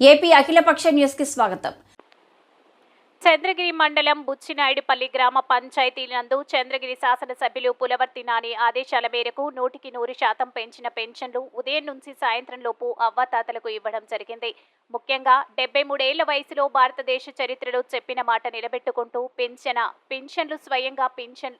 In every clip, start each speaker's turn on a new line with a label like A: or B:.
A: AP అఖిలపక్ష న్యూస్కి స్వాగతం.
B: చంద్రగిరి మండలం బుచ్చినాయుడుపల్లి గ్రామ పంచాయతీ నందు చంద్రగిరి శాసనసభ్యులు పులవర్తి నాని ఆదేశాల మేరకు నూటికి నూరు శాతం పెంచిన పెన్షన్లు ఉదయం నుంచి సాయంత్రం లోపు అవ్వాతాతలకు ఇవ్వడం జరిగింది. ముఖ్యంగా డెబ్బై మూడేళ్ళ వయసులో భారతదేశ చరిత్రలో చెప్పిన మాట నిలబెట్టుకుంటూ పెన్షన్ పెన్షన్లు స్వయంగా పెన్షన్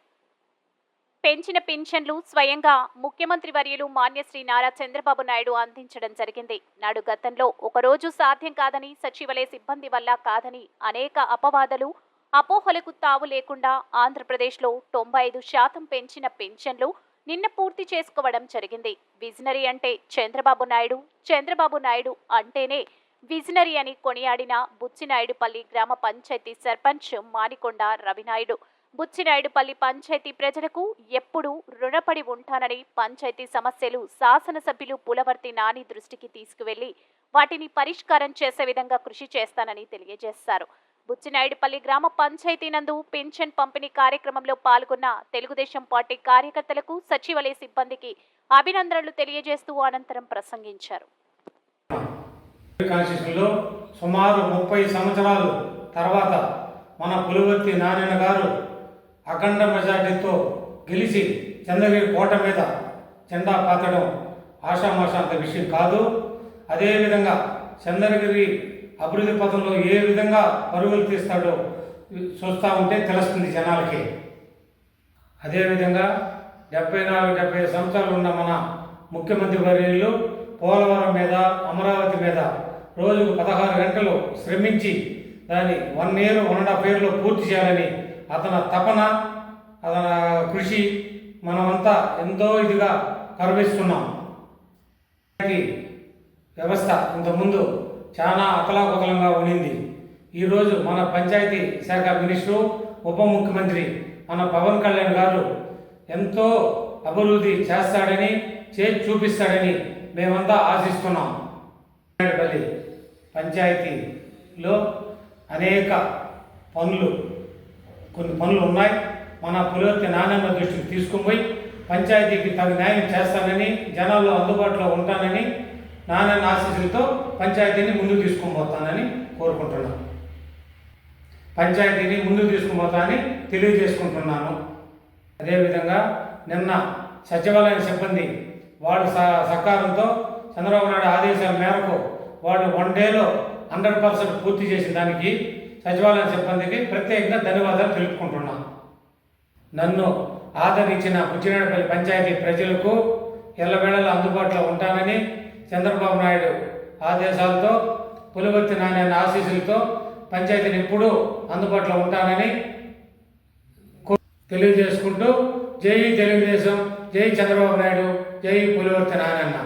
B: పెంచిన పెన్షన్లు స్వయంగా ముఖ్యమంత్రి వర్యులు మాన్యశ్రీ నారా చంద్రబాబు నాయుడు అందించడం జరిగింది. నాడు గతంలో ఒకరోజు సాధ్యం కాదని సచివాలయ సిబ్బంది వల్ల కాదని అనేక అపవాదాలు అపోహలకు తావు లేకుండా ఆంధ్రప్రదేశ్లో తొంభై ఐదు శాతం పెంచిన పెన్షన్లు నిన్న పూర్తి చేసుకోవడం జరిగింది. విజనరీ అంటే చంద్రబాబు నాయుడు చంద్రబాబు నాయుడు అంటేనే విజనరీ అని కొనియాడిన బుచ్చినాయుడుపల్లి గ్రామ పంచాయతీ సర్పంచ్ మానికొండ రవినాయుడు. బుచ్చినాయుడుపల్లి పంచాయతీ ప్రజలకు ఎప్పుడూ రుణపడి ఉంటానని పంచాయతీ సమస్యలు శాసనసభ్యులు పులవర్తి నాని దృష్టికి తీసుకువెళ్ళి వాటిని పరిష్కారం చేసే విధంగా కృషి చేస్తానని తెలియజేశారు. బుచ్చినాయుడుపల్లి గ్రామ పంచాయతీ నందు పెన్షన్ పంపిణీ కార్యక్రమంలో పాల్గొన్న తెలుగుదేశం పార్టీ కార్యకర్తలకు సచివాలయ సిబ్బందికి అభినందనలు తెలియజేస్తూ అనంతరం ప్రసంగించారు.
C: సుమారు ముప్పై సంవత్సరాలు తర్వాత మన పులివర్తి నారాయణ గారు అఖండ మెజార్టీతో గెలిచి చంద్రగిరి కోట మీద జెండా పాతడం ఆషామాషాంత విషయం కాదు. అదేవిధంగా చంద్రగిరి అభివృద్ధి పథంలో ఏ విధంగా పరుగులు తీస్తాడో చూస్తూ ఉంటే తెలుస్తుంది జనాలకి. అదేవిధంగా డెబ్బై నాలుగు డెబ్బై ఐదు సంవత్సరాలు ఉన్న మన ముఖ్యమంత్రి వర్యులు పోలవరం మీద అమరావతి మీద రోజుకు పదహారు గంటలు శ్రమించి దాన్ని one year one and half ఇయర్లో పూర్తి చేయాలని అతని తపన అతని కృషి మనమంతా ఎంతో ఇదిగా గర్విస్తున్నాం. వ్యవస్థ ఇంతకుముందు చాలా అతలాకుతలంగా ఉండింది ఈరోజు మన పంచాయతీ శాఖ మినిస్టరు ఉప ముఖ్యమంత్రి మన పవన్ కళ్యాణ్ గారు ఎంతో అభివృద్ధి చేస్తాడని చేసి చూపిస్తాడని మేమంతా ఆశిస్తున్నాం. పల్లి పంచాయతీలో అనేక పనులు కొన్ని పనులు ఉన్నాయి. మన పులివర్తి నాణ్యమ దృష్టికి తీసుకుని పోయి పంచాయతీకి తగు న్యాయం చేస్తానని జనాల్లో అందుబాటులో ఉంటానని నాణ్యన ఆశీస్సులతో పంచాయతీని ముందుకు తీసుకొని పోతానని కోరుకుంటున్నాను. పంచాయతీని ముందుకు తీసుకుని పోతానని తెలియజేసుకుంటున్నాను. అదేవిధంగా నిన్న సచివాలయం సిబ్బంది వాళ్ళు సహకారంతో చంద్రబాబు నాయుడు ఆదేశాల మేరకు వాళ్ళు వన్ డేలో హండ్రెడ్ పర్సెంట్ పూర్తి చేసిన దానికి సచివాలయ సిబ్బందికి ప్రత్యేకంగా ధన్యవాదాలు తెలుపుకుంటున్నాను నన్ను ఆదరించిన బుచ్చినాడపల్లి పంచాయతీ ప్రజలకు ఎల్లవేళలా అందుబాటులో ఉంటానని చంద్రబాబు నాయుడు ఆదేశాలతో పులివర్తి నాణ్యాన్ని ఆశీస్సులతో పంచాయతీని ఎప్పుడూ అందుబాటులో ఉంటానని తెలియజేసుకుంటూ జై తెలుగుదేశం జై చంద్రబాబు నాయుడు జై పులివర్తి నారాయణ.